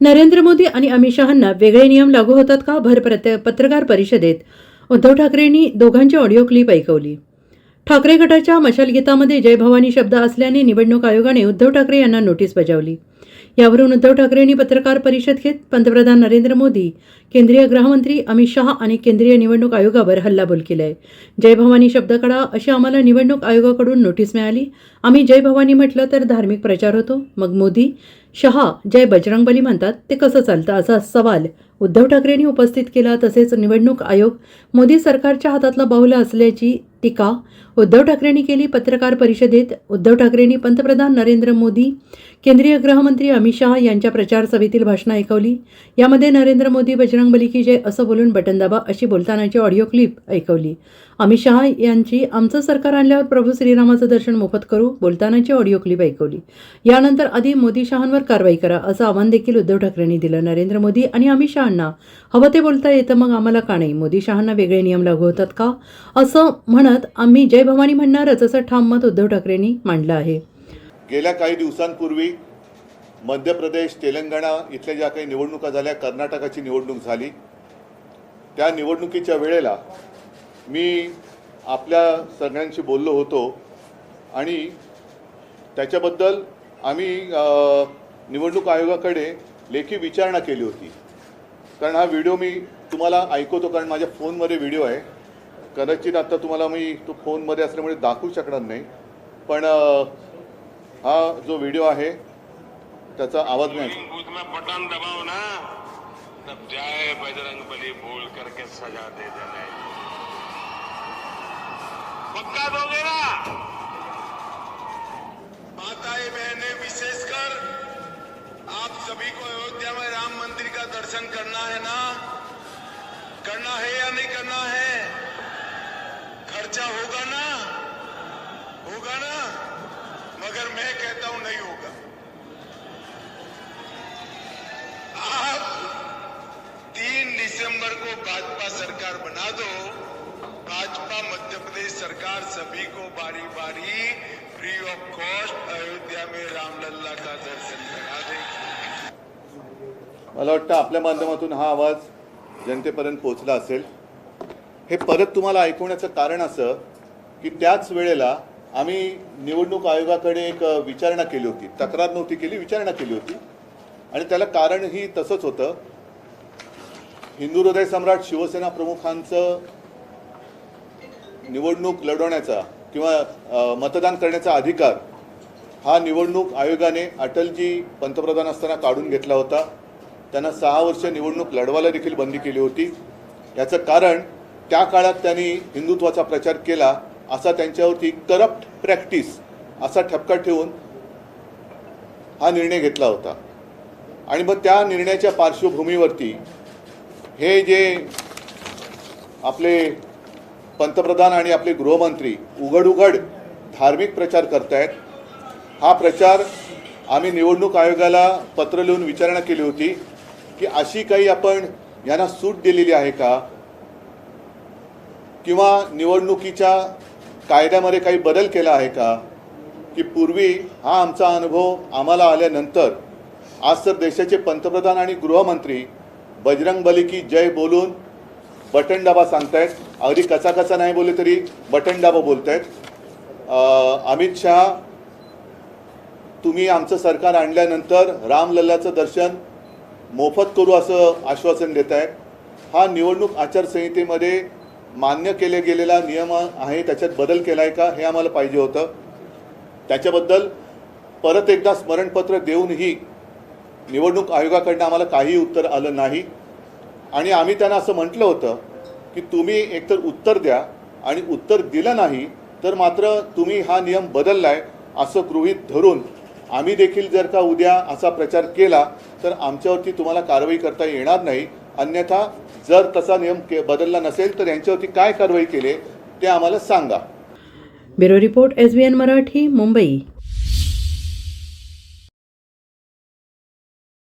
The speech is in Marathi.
नरेंद्र मोदी आणि अमित शहांना वेगळे नियम लागू होतात का? भर प्रत- पत्रकार परिषदेत उद्धव ठाकरेंनी दोघांची ऑडिओ क्लिप ऐकवली. ठाकरे गटाच्या मशालगीतामध्ये जय भवानी शब्द असल्याने निवडणूक आयोगाने उद्धव ठाकरे यांना नोटीस बजावली. यावरून उद्धव ठाकरेंनी पत्रकार परिषद घेत पंतप्रधान नरेंद्र मोदी केंद्रीय गृहमंत्री अमित शहा आणि केंद्रीय निवडणूक आयोगावर हल्लाबोल केलाय. जय भवानी शब्द काढा अशी आम्हाला निवडणूक आयोगाकडून नोटीस मिळाली. आम्ही जय भवानी म्हटलं तर धार्मिक प्रचार होतो. मग मोदी शहा जय बजरंगबली म्हणतात ते कसं चालतं असा सवाल उद्धव ठाकरेंनी उपस्थित केला तसेच निवडणूक आयोग मोदी सरकारच्या हातातला बाहुला असल्याची टीका उद्धव ठाकरेंनी केली. पत्रकार परिषदेत उद्धव ठाकरेंनी पंतप्रधान नरेंद्र मोदी केंद्रीय गृहमंत्री अमित शहा यांच्या प्रचार सभेतील भाषणं ऐकवली. यामध्ये नरेंद्र मोदी बजरंगबली की जय असं बोलून बटन दाबा अशी बोलतानाची ऑडिओ क्लिप ऐकवली. अमित शहा यांची आमचं सरकार आणल्यावर प्रभू श्रीरामाचं दर्शन मोफत करू बोलतानाची ऑडिओ क्लिप ऐकवली. यानंतर आधी मोदी शहांवर कारवाई करा असं आव्हान देखील उद्धव ठाकरेंनी दिलं. नरेंद्र मोदी आणि अमित शहांना हवं ते बोलता येतं मग आम्हाला का नाही? मोदी शहांना वेगळे नियम लागू होतात का? असं म्हणत आम्ही जय भवानी म्हणणारच असं ठाम मत उद्धव ठाकरेंनी मांडलं आहे. गेल्या काही दिवसांपूर्वी मध्य प्रदेश तेलंगणा इथल्या ज्या काही निवडणुका झाल्या कर्नाटकाची निवडणूक झाली. त्या निवडणुकीच्या वेळेला मी आपल्या सगळ्यांशी बोललो होतो आणि त्याच्याबद्दल आम्ही निवडणूक आयोगाकडे लेखी विचारणा केली होती. कारण हा व्हिडिओ मी तुम्हाला ऐकवतो कारण माझ्या फोनमध्ये व्हिडिओ आहे. कदाचित आता तुम्हाला मी तो फोनमध्ये असल्यामुळे दाखवू शकणार नाही. पण हा जो व्हिडिओ आहे त्याचा आवाज नाही. बटन दबाव ना. तब जय बजरंग बली बोल करके सजा दे देने. पक्का दोगे ना? सभी को अयोध्या में राम मंदिर का दर्शन करना है ना? करना है या नहीं करना है? खर्चा होगा ना? होगा ना? मगर मैं कहता हूँ नहीं होगा। आप तीन दिसंबर को भाजपा सरकार बना दो। भाजपा मध्य प्रदेश सरकार सभी को बारी बारी फ्री ऑफ़ कॉस्ट अयोध्या में रामलल्ला का दर्शन करा देगी। मला वाटतं आपल्या माध्यमातून हा आवाज जनतेपर्यंत पोहोचला असेल. हे परत तुम्हाला ऐकवण्याचं कारण असं की त्याच वेळेला आम्ही निवडणूक आयोगाकडे एक विचारणा केली होती. तक्रार नव्हती केली विचारणा केली होती. आणि त्याला कारणही तसंच होतं. हिंदू हृदय सम्राट शिवसेना प्रमुखांचं निवडणूक लढवण्याचा किंवा मतदान करण्याचा अधिकार हा निवडणूक आयोगाने अटलजी पंतप्रधान असताना काढून घेतला होता. त्यांना सहा वर्ष निवडणूक लढवायला देखील बंदी केली होती. याचं कारण त्या काळात त्यांनी हिंदुत्वाचा प्रचार केला असा त्यांच्यावरती करप्ट प्रॅक्टिस असा ठपका ठेवून हा निर्णय घेतला होता. आणि मग त्या निर्णयाच्या पार्श्वभूमीवरती हे जे आपले पंतप्रधान आणि आपले गृहमंत्री उघड उघड धार्मिक प्रचार करतायत हा प्रचार आम्ही निवडणूक आयोगाला पत्र लिहून विचारणा केली होती. की अशी काही आपण यांना सूट दिलेली आहे का? किंवा निवडणुकीच्या कायद्यामध्ये काही बदल केला आहे का? की पूर्वी हा आमचा अनुभव आम्हाला आल्यानंतर आज तर देशाचे पंतप्रधान आणि गृहमंत्री बजरंग बली की जय बोलून बटन दाबा सांगतायत. अगदी कचा नाही बोलले तरी बटन दाबा बोलतायत. अमित शहा तुम्ही आमचं सरकार आणल्यानंतर रामलल्लाचं दर्शन मोफत करू असं आश्वासन देत आहेत. हा निवडणूक आचारसंहितेमध्ये मान्य केले गेलेला नियम आहे त्याच्यात बदल केला आहे का हे आम्हाला पाहिजे होतं. त्याच्याबद्दल परत एकदा स्मरणपत्र देऊनही निवडणूक आयोगाकडनं आम्हाला काही उत्तर आलं नाही. आणि आम्ही त्यांना असं म्हटलं होतं की तुम्ही एकतर उत्तर द्या आणि उत्तर दिलं नाही तर मात्र तुम्ही हा नियम बदलला आहे असं गृहीत धरून आम्ही देखील जर का उद्या असा प्रचार केला तर आमच्यावरती तुम्हाला कारवाई करता येणार नाही. अन्यथा जर तसा नियम के बदलला नसेल तर यांच्यावरती काय कारवाई केली ते आम्हाला सांगा. Bureau report S B N Marathi Mumbai.